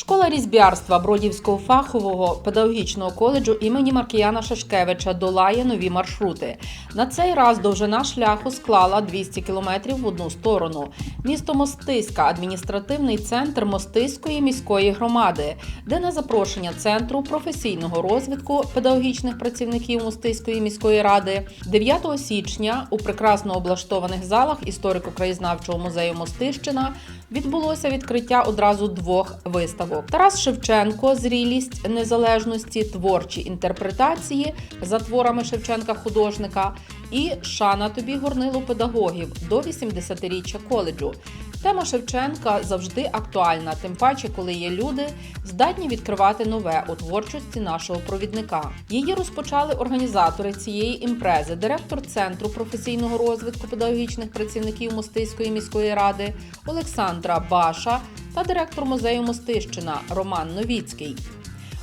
Школа різьбярства Бродівського фахового педагогічного коледжу імені Маркіяна Шашкевича долає нові маршрути. На цей раз довжина шляху склала 200 кілометрів в одну сторону. Місто Мостиська адміністративний центр Мостиської міської громади, де на запрошення центру професійного розвитку педагогічних працівників Мостиської міської ради 9 січня у прекрасно облаштованих залах історико-краєзнавчого музею Мостищина відбулося відкриття одразу двох виставок: Тарас Шевченко, зрілість незалежності, творчі інтерпретації за творами Шевченка художника і Шана тобі горнило педагогів до 80-річчя коледжу. Тема Шевченка завжди актуальна, тим паче, коли є люди, здатні відкривати нове у творчості нашого провідника. Її розпочали організатори цієї імпрези, директор центру професійного розвитку педагогічних працівників Мостиської міської ради Олександра Баша та директор музею Мостищина Роман Новіцький.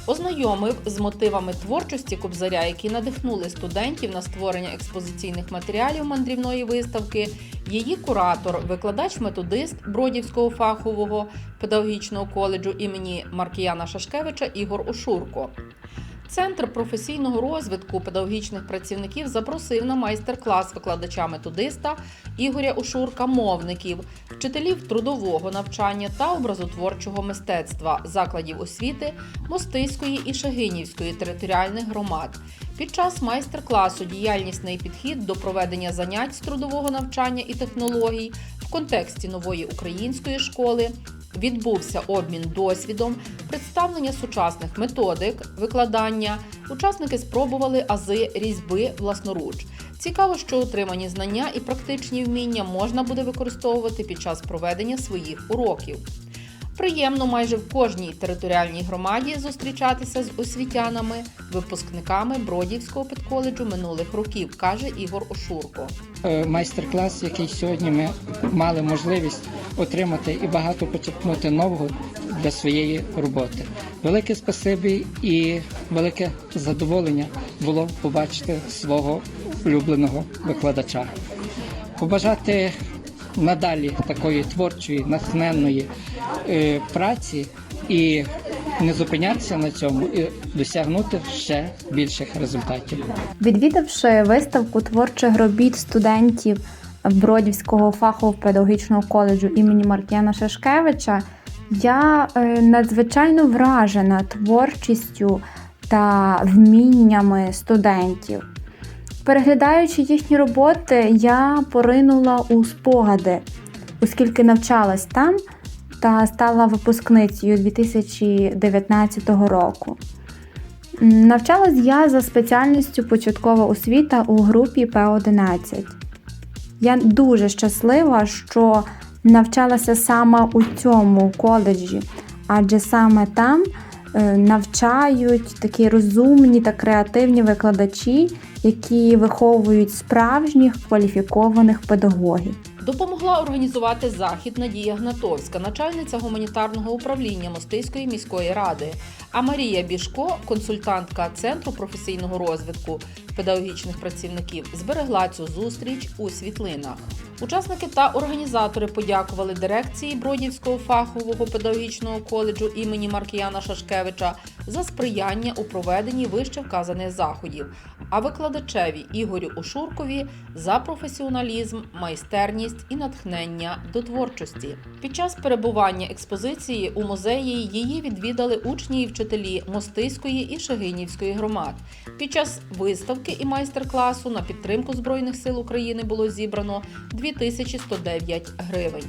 Ознайомив з мотивами творчості Кобзаря, які надихнули студентів на створення експозиційних матеріалів мандрівної виставки. Її куратор, викладач-методист Бродівського фахового педагогічного коледжу імені Маркіяна Шашкевича Ігор Ошурко. Центр професійного розвитку педагогічних працівників запросив на майстер-клас викладача-методиста Ігоря Ошурка мовників, вчителів трудового навчання та образотворчого мистецтва закладів освіти Мостиської і Шагинівської територіальних громад. Під час майстер-класу діяльнісний підхід до проведення занять з трудового навчання і технологій в контексті нової української школи відбувся обмін досвідом, представлення сучасних методик викладання. Учасники спробували ази різьби власноруч. Цікаво, що отримані знання і практичні вміння можна буде використовувати під час проведення своїх уроків. Приємно майже в кожній територіальній громаді зустрічатися з освітянами, випускниками Бродівського педколеджу минулих років, каже Ігор Ошурко. Е, майстер-клас, який сьогодні ми мали можливість отримати і багато почерпнути нового для своєї роботи. Велике спасибі і велике задоволення було побачити свого улюбленого викладача. Побажати надалі такої творчої, натхненної е, праці і не зупинятися на цьому і досягнути ще більших результатів. Відвідавши виставку творчих робіт студентів Бродівського фахового педагогічного коледжу імені Маркіяна Шашкевича, я е, надзвичайно вражена творчістю та вміннями студентів. Переглядаючи їхні роботи, я поринула у спогади, оскільки навчалась там та стала випускницею 2019 року. Навчалась я за спеціальністю початкова освіта у групі П11. Я дуже щаслива, що навчалася саме у цьому коледжі, адже саме там навчають такі розумні та креативні викладачі, які виховують справжніх кваліфікованих педагогів. Допомогла організувати захід Надія Гнатовська, начальниця гуманітарного управління Мостиської міської ради. А Марія Бішко, консультантка Центру професійного розвитку педагогічних працівників, зберегла цю зустріч у світлинах. Учасники та організатори подякували дирекції Бродівського фахового педагогічного коледжу імені Маркіяна Шашкевича за сприяння у проведенні вище вказаних заходів, а викладачеві Ігорю Ошуркові за професіоналізм, майстерність і натхнення до творчості. Під час перебування експозиції у музеї її відвідали учні і вчителі Мостиської і Шагинівської громад. Під час виставки і майстер-класу на підтримку Збройних сил України було зібрано 2109 гривень.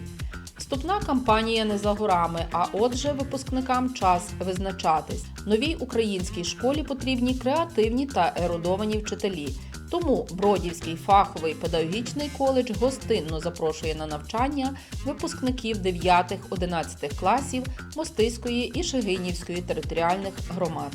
Вступна кампанія не за горами, а отже, випускникам час визначатись. Новій українській школі потрібні креативні та ерудовані вчителі. Тому Бродівський фаховий педагогічний коледж гостинно запрошує на навчання випускників 9-11 класів Мостиської і Шегинівської територіальних громад.